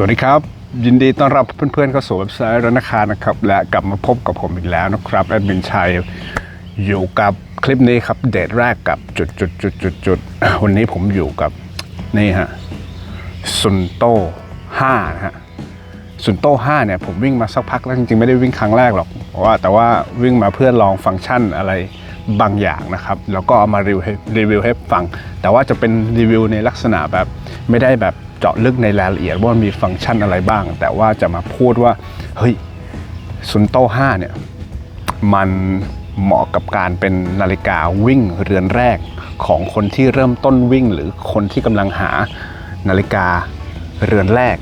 สวัสดีครับ ยินดีต้อนรับเพื่อนๆเข้าสู่เว็บไซต์รนาคานะครับ และกลับมาพบกับผมอีกแล้วนะครับแอดมินชัยอยู่กับคลิปนี้ครับ เดทแรกกับจุดจุดจุดจุดจุดวันนี้ผมอยู่กับนี่ฮะซุนโต้ห้านะฮะซุนโต้ห้าเนี่ยผมวิ่งมาสักพักแล้วจริงๆ ไม่ได้วิ่งครั้งแรกหรอกว่าแต่ว่าวิ่งมาเพื่อลองฟังก์ชันอะไรบางอย่างนะครับ แล้วก็เอามารีวิวให้รีวิวให้ฟัง แต่ว่าจะเป็นรีวิวในลักษณะแบบไม่ได้แบบ เจาะลึกในรายละเอียดว่ามันมีฟังก์ชันอะไรบ้าง แต่ว่าจะมาพูดว่าเฮ้ยซุนโต้5เนี่ยมันเหมาะกับการเป็นนาฬิกาวิ่งเรือนแรกของคนที่เริ่มต้นวิ่ง หรือคนที่กำลังหานาฬิกาเรือนแรก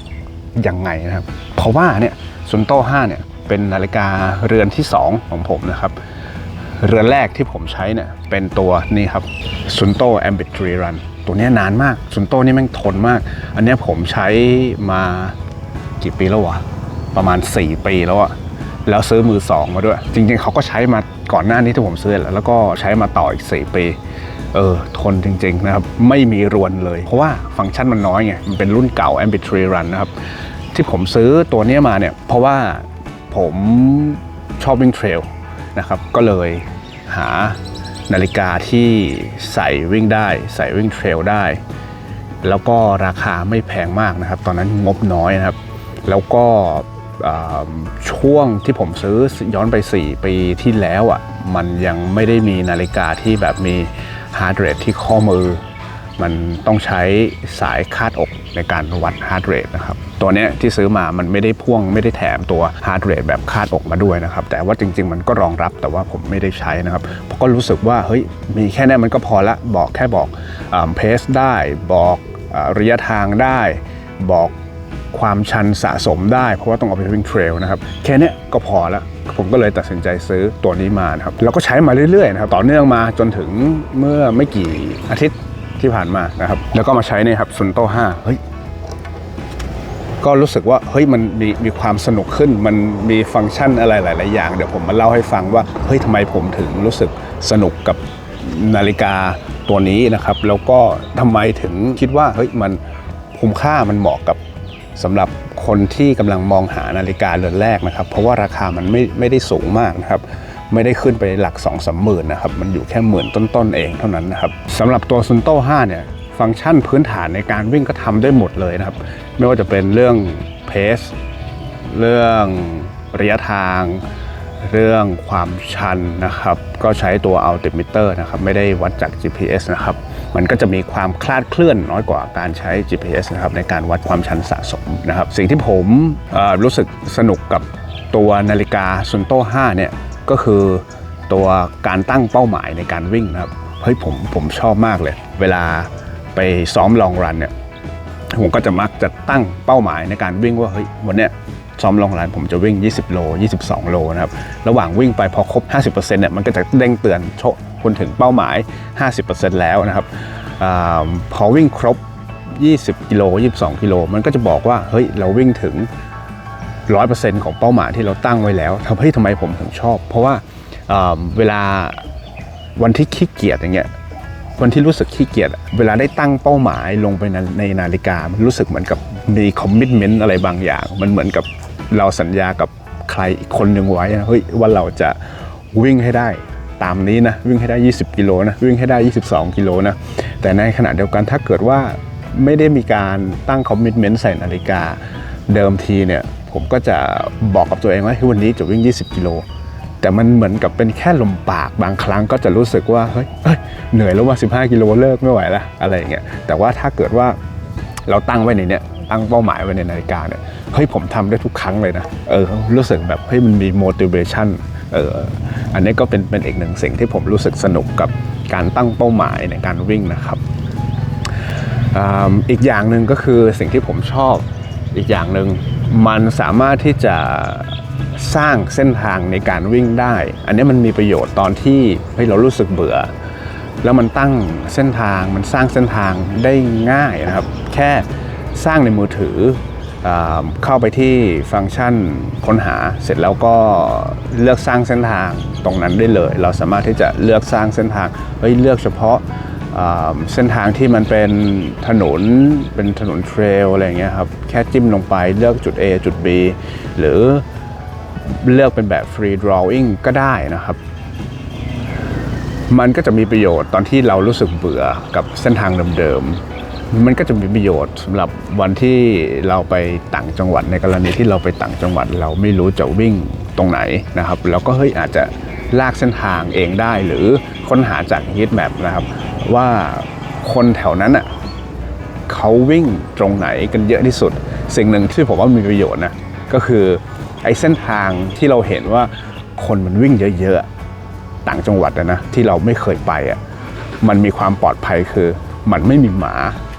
ยังไงนะครับ เพราะว่าเนี่ยซุนโต้5เนี่ยเป็นนาฬิกาเรือนที่ 2 ของผมนะครับ เรือนแรกที่ผมใช้เนี่ยเป็นตัวนี่ครับซุนโต Ambit 3 Run ตัวเนี้ ยนานมากซุนโตนี่แม่งทนมาก อันนี้ผมใช้มากี่ปีแล้ววะ ประมาณ 4 ปีแล้วอะแล้วซื้อมือสองมาด้วย จริงๆเขาก็ใช้มาก่อนหน้านี้ที่ผมซื้อแหละแล้วก็ใช้มาต่ออีก 4 ปี เออ ทนจริง ๆ นะครับ ไม่มีรวนเลย เพราะว่าฟังก์ชันมันน้อยไง มันเป็นรุ่นเก่า Ambit 3 Run นะครับ ที่ผมซื้อตัวนี้มาเนี่ย เพราะว่าผมชอบวิ่งเทรลนะครับ ก็เลยหา นาฬิกาที่ใส่วิ่งได้ใส่วิ่งเทรลได้ แล้วก็ราคาไม่แพงมากนะครับ ตอนนั้นงบน้อยนะครับ แล้วก็ช่วงที่ผมซื้อย้อนไป 4 ปีที่แล้วอะมันยังไม่ได้มีนาฬิกาที่แบบมีฮาร์ดเรทที่ข้อมือ มันต้องใช้สายคาดอกในการวัดฮาร์ดเรทนะครับ ตัวนี้ที่ซื้อมามันไม่ได้พ่วงไม่ได้แถมตัวฮาร์ดเรทแบบคาดอกมาด้วยนะครับ แต่ว่าจริง ๆ มันก็รองรับแต่ว่าผมไม่ได้ใช้นะครับเพราะก็รู้สึกว่าเฮ้ยมีแค่นี้มันก็พอละบอกแค่บอกเพสได้บอกอระยะทางได้บอกความชันสะสมได้เพราะว่าต้องเอาไปวิ่งเทรลนะครับแค่นี้ก็พอละผมก็เลยตัดสินใจซื้อตัวนี้มานะครับแล้วก็ใช้มาเรื่อยๆนะครับต่อเนื่องมาจนถึงเมื่อไม่กี่อาทิตย์ที่ผ่านมานะครับแล้วก็มาใช้เนี่ครับซุนโต้5เฮ้ย ก็รู้สึกว่าเฮ้ยมันมีมีความสนุกขึ้น มันมีฟังก์ชันอะไรหลาย ๆ อย่าง เดี๋ยวผมมาเล่าให้ฟังว่าเฮ้ยทำไมผมถึงรู้สึกสนุกกับนาฬิกาตัวนี้นะครับ แล้วก็ทำไมถึงคิดว่าเฮ้ยมันคุ้มค่ามันเหมาะกับสำหรับคนที่กำลังมองหานาฬิกาเรือนแรกนะครับ เพราะว่าราคามันไม่ไม่ได้สูงมากนะครับไม่ได้ขึ้นไปหลัก2องสามหมื่นนะครับ มันอยู่แค่หมื่นต้นๆเองเท่านั้นนะครับสำหรับตัวซุนโต้5เนี่ย ฟังก์ชันพื้นฐานในการวิ่งก็ทำได้หมดเลยนะครับ ไม่ว่าจะเป็นเรื่องเพสเรื่องระยะทาง เรื่องความชันนะครับ ก็ใช้ตัว altimeter นะครับ ไม่ได้วัดจาก GPS นะครับ มันก็จะมีความคลาดเคลื่อนน้อยกว่าการใช้ GPS นะครับในการวัดความชันสะสมนะครับ สิ่งที่ผมรู้สึกสนุกกับตัวนาฬิกาซุนโต้5เนี่ยก็คือตัวการตั้งเป้าหมายในการวิ่งนะครับ เฮ้ยผมผมชอบมากเลย เวลา ไปซ้อมลองรันเนี่ยผมก็จะมักจะตั้งเป้าหมายในการวิ่งว่าเฮ้ยวันเนี้ยซ้อมลองรันผมจะวิ่ง 20 โล 22 โลนะครับระหว่างวิ่งไปพอครบ 50%เนี่ยมันก็จะเด้งเตือนโชคุณถึงเป้าหมาย 50%แล้วนะครับอพอวิ่งครบ 20 กิโล 22 กิโล มันก็จะบอกว่าเฮ้ยเราวิ่งถึงร้อยเปอร์เซ็นต์ของเป้าหมายที่เราตั้งไว้แล้วทำให้ทำไมผมถึงชอบ เพราะว่าเวลาวันที่ขี้เกียจอย่างเงี้ย วันที่รู้สึกขี้เกียจเวลาได้ตั้งเป้าหมายลงไปในในาฬิกา มันรู้สึกเหมือนกับมีคอมมิชเมนต์อะไรบางอย่าง มันเหมือนกับเราสัญญากับใครอีกคนหนึ่งไว้นะเฮ้ยว่าเราจะวิ่งให้ได้ตามนี้นะวิ่งให้ได้ 20 กิโลนะวิ่งให้ได้ 22 กิโลนะแต่ในขณะเดียวกันถ้าเกิดว่าไม่ได้มีการตั้งคอมมิชเมนต์ใส่นาฬิกาเดิมทีเนี่ยผมก็จะบอกกับตัวเองว่าวันนี้จะวิ่ง 20 กิโล แต่มันเหมือนกับเป็นแค่ลมปากบางครั้งก็จะรู้สึกว่าเฮ้ยเหนื่อยแล้วว่า 15 กิโลเลิกไม่ไหวละอะไรอย่างเงี้ยแต่ว่าถ้าเกิดว่าเราตั้งไว้ในเนี้ยตั้งเป้าหมายไว้ในนาฬิกาเนี่ยเฮ้ยผมทำได้ทุกครั้งเลยนะเออรู้สึกแบบเฮ้ยมันมี motivation เอออันนี้ก็เป็นเป็นอีกหนึ่งสิ่งที่ผมรู้สึกสนุกกับการตั้งเป้าหมายในการวิ่งนะครับอ่าอีกอย่างหนึ่งก็คือสิ่งที่ผมชอบอีกอย่างหนึ่งมันสามารถที่จะ สร้างเส้นทางในการวิ่งได้ อันนี้มันมีประโยชน์ตอนที่เฮ้ยเรารู้สึกเบื่อ แล้วมันตั้งเส้นทางมันสร้างเส้นทางได้ง่ายนะครับ แค่สร้างในมือถืออเข้าไปที่ฟังก์ชันค้นหาเสร็จแล้วก็เลือกสร้างเส้นทางตรงนั้นได้เลย เราสามารถที่จะเลือกสร้างเส้นทางเฮ้ยเลือกเฉพาะเส้นทางที่มันเป็นถนนเป็นถนนเทรลอะไรเงี้ยครับแค่จิ้มลงไปเลือกจุด A จุด B หรือ เลือกเป็นแบบ free drawing ก็ได้นะครับ มันก็จะมีประโยชน์ตอนที่เรารู้สึกเบื่อกับเส้นทางเดิมๆมันก็จะมีประโยชน์สำหรับวันที่เราไปต่างจังหวัดในกรณีที่เราไปต่างจังหวัด เราไม่รู้จะวิ่งตรงไหนนะครับเราก็เฮ้ยอาจจะลากเส้นทางเองได้หรือค้นหาจาก Heat Map นะครับ ว่าคนแถวนั้นอะเขาวิ่งตรงไหนกันเยอะที่สุด สิ่งหนึ่งที่ผมว่ามีประโยชน์นะก็คือ ไอ้เส้นทางที่เราเห็นว่าคนมันวิ่งเยอะๆ ต่างจังหวัดนะ ที่เราไม่เคยไปอะมันมีความปลอดภัยคือมันไม่มีหมา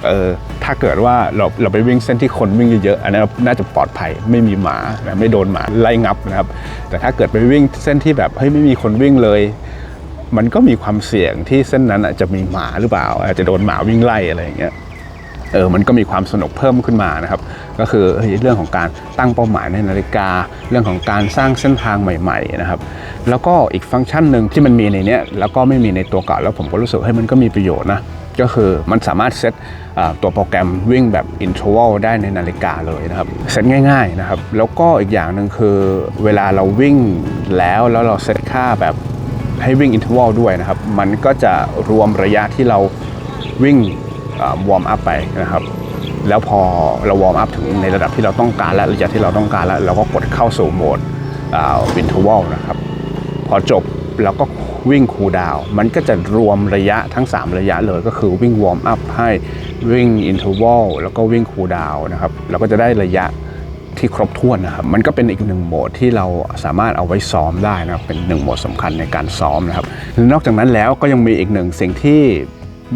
เออถ้าเกิดว่าเราเราไปวิ่งเส้นที่คนวิ่งเยอะๆอันนั้นน่าจะปลอดภัยไม่มีหมานะไม่โดนหมาไล่งับนะครับ แต่ถ้าเกิดไปวิ่งเส้นที่แบบเฮ้ยไม่มีคนวิ่งเลย มันก็มีความเสี่ยงที่เส้นนั้นอาจจะมีหมาหรือเปล่า อาจจะโดนหมาวิ่งไล่อะไรอย่างเงี้ย เออมันก็มีความสนุกเพิ่มขึ้นมานะครับ ก็คือเรื่องของการตั้งเป้าหมายในนาฬิกา เรื่องของการสร้างเส้นทางใหม่ๆนะครับ แล้วก็อีกฟังก์ชันหนึ่งที่มันมีในนี้แล้วก็ไม่มีในตัวเก่าแล้วผมก็รู้สึกให้ยมันก็มีประโยชน์นะก็คือมันสามารถเซตตัวโปรแกรมวิ่งแบบอินท r ว a l ได้ในนาฬิกาเลยนะครับเซตง่ายๆนะครับ แล้วก็อีกอย่างหนึ่งคือเวลาเราวิ่งแล้วแล้วเราเซตค่าแบบให้วิ่งอินท r ว a l ด้วยนะครับ มันก็จะรวมระยะที่เราวิ่ง วอร์มอัพไปนะครับ แล้วพอเราวอร์มอัพถึงในระดับที่เราต้องการและระยะที่เราต้องการแล้วเราก็กดเข้าสู่โหมดวินทว a l นะครับ พอจบเราก็วิ่งคูลดาวมันก็จะรวมระยะทั้ง 3 ระยะเลยก็คือวิ่งวอร์มอัพให้วิ่งอินเทอร์วลแล้วก็วิ่งคูลดาวน์นะครับเราก็จะได้ระยะที่ครบถ้วนนะครับ มันก็เป็นอีกหนึ่งโหมดที่เราสามารถเอาไว้ซ้อมได้นะครับ เป็นหนึ่งโหมดสำคัญในการซ้อมนะครับ นอกจากนั้นแล้วก็ยังมีอีกหนึ่งสิ่งที่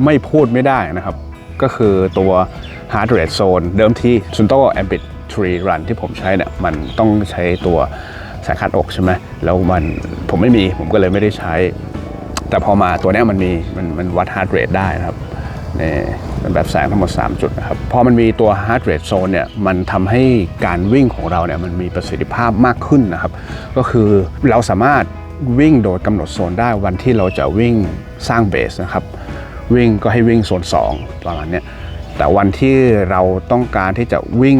ไม่พูดไม่ได้นะครับ ก็คือตัว heart rate zone เดิมที่ Sunto Ambit Tree Run ที่ผมใช้เนี่ยมันต้องใช้ตัวสายคาดอกใช่ไหมแล้วมันผมไม่มีผมก็เลยไม่ได้ใช้ แต่พอมาตัวนี้มันมีมันมันวัด heart rate ได้นะครับนี่เป็นแบบแสงทั้งหมด 3 จุดนะครับ พอมันมีตัว heart rate zone เนี่ย มันทำให้การวิ่งของเราเนี่ย มันมีประสิทธิภาพมากขึ้นนะครับ ก็คือเราสามารถวิ่งโดยกำหนดโซนได้วันที่เราจะวิ่งสร้างเบสนะครับ วิ่งก็ให้วิ่งโซน2ประมาณเนี้ยแต่วันที่เราต้องการที่จะวิ่ง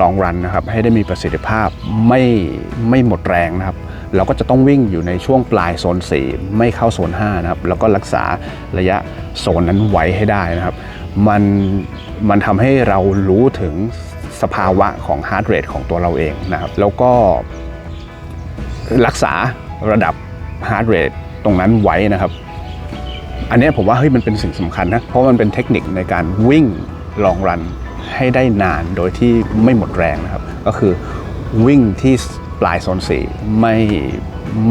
ลองรันนะครับให้ได้มีประสิทธิภาพไม่ไม่หมดแรงนะครับ เราก็จะต้องวิ่งอยู่ในช่วงปลายโซน 4 ไม่เข้าโซน5นะครับแล้วก็รักษาระยะโซนนั้นไว้ให้ได้นะครับ มันมันทำให้เรารู้ถึงสภาวะของฮาร์ดเรทของตัวเราเองนะครับ แล้วก็รักษาระดับฮาร์ดเรทตรงนั้นไว้นะครับ อันนี้ผมว่าเฮ้ยมันเป็นสิ่งสำคัญนะเพราะมันเป็นเทคนิคในการวิ่งลองรันให้ได้นานโดยที่ไม่หมดแรงนะครับ ก็คือวิ่งที่ปลายโซน4ไม่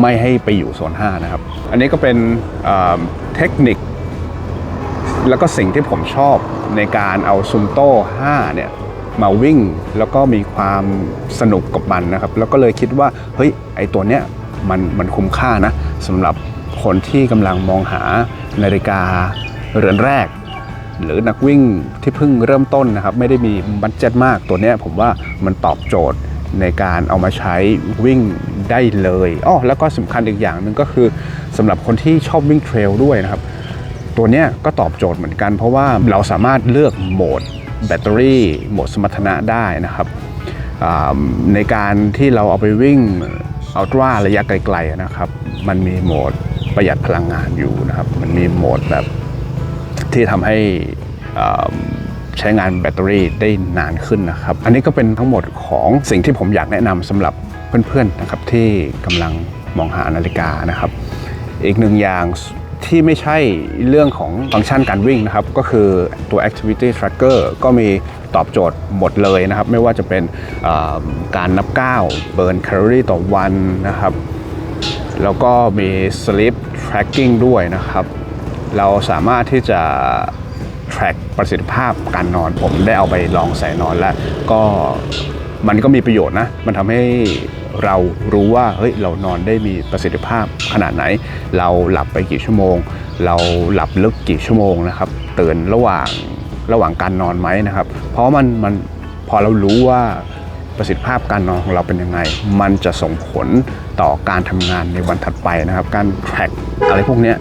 ไม่ให้ไปอยู่โซน5นะครับ อันนี้ก็เป็นเทคนิค แล้วก็สิ่งที่ผมชอบในการเอาซุมโต้5เนี่ยมาวิ่งแล้วก็มีความสนุกกับมันนะครับ แล้วก็เลยคิดว่าเฮ้ยไอตัวเนี้ยมันมันคุ้มค่านะสำหรับ คนที่กำลังมองหานาฬิกาเรือนแรก หรือนักวิ่งที่เพิ่งเริ่มต้นนะครับ ไม่ได้มีบัตเจ็ตมากตัวนี้ผมว่ามันตอบโจทย์ในการเอามาใช้วิ่งได้เลยอ้อแล้วก็สำคัญอีกอย่างหนึ่งก็คือสำหรับคนที่ชอบวิ่งเทรลด้วยนะครับ ตัวนี้ก็ตอบโจทย์เหมือนกัน เพราะว่าเราสามารถเลือกโหมดแบตเตอรี่โหมดสมรรถนะได้นะครับในการที่เราเอาไปวิ่งอัลตร้าระยะไกลๆนะครับ มันมีโหมด ประหยัดพลังงานอยู่นะครับ มันมีโหมดแบบที่ทำให้ใช้งานแบตเตอรี่ได้นานขึ้นนะครับ อันนี้ก็เป็นทั้งหมดของสิ่งที่ผมอยากแนะนำสำหรับเพื่อนๆนะครับที่กำลังมองหานาฬิกานะครับ อีกหนึ่งอย่างที่ไม่ใช่เรื่องของฟังก์ชันการวิ่งนะครับ ก็คือตัว activity tracker ก็มีตอบโจทย์หมดเลยนะครับ ไม่ว่าจะเป็นการนับก้าวเบิร์นแคลอรี่ต่อวันนะครับ แล้วก็มี sleep tracking ด้วยนะครับ เราสามารถที่จะ track ประสิทธิภาพการนอนผมได้เอาไปลองใส่นอนแล้ว ก็มันก็มีประโยชน์นะ มันทำให้เรารู้ว่าเฮ้ยเรานอนได้มีประสิทธิภาพขนาดไหน เราหลับไปกี่ชั่วโมง เราหลับลึกกี่ชั่วโมงนะครับตื่นระหว่างระหว่างการนอนไหมนะครับ เพราะมันมันพอเรารู้ว่า ประสิทธิภาพการนอนของเราเป็นยังไง มันจะส่งผลต่อการทำงานในวันถัดไปนะครับ การ track อะไรพวกนี้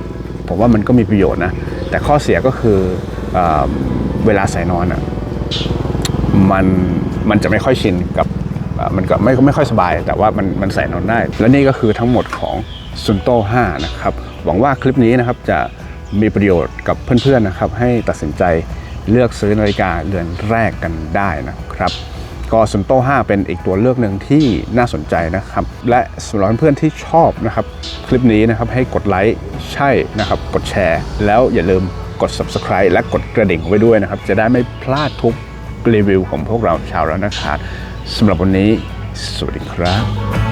ผมว่ามันก็มีประโยชน์นะ แต่ข้อเสียก็คือเอเวลาใส่นอนอะมันมันจะไม่ค่อยชินกับมันก็ไม่ไม่ค่อยสบาย แต่ว่ามันมันใส่นอนได้ และนี่ก็คือทั้งหมดของซุนโต้5นะครับ หวังว่าคลิปนี้นะครับจะมีประโยชน์กับเพื่อนๆนะครับ ให้ตัดสินใจเลือกซื้อนาฬิกาเรือนแรกกันได้นะครับ ก็ซุนโต้5เป็นอีกตัวเลือกหนึ่งที่น่าสนใจนะครับ และสำหรับเพื่อนที่ชอบนะครับ คลิปนี้นะครับให้กดไลค์ใช่นะครับ กดแชร์ แล้วอย่าลืมกด subscribe และกดกระดิ่งไว้ด้วยนะครับ จะได้ไม่พลาดทุกรีวิวของพวกเราชาวร้านอาคารสำหรับวันนี้ สวัสดีครับ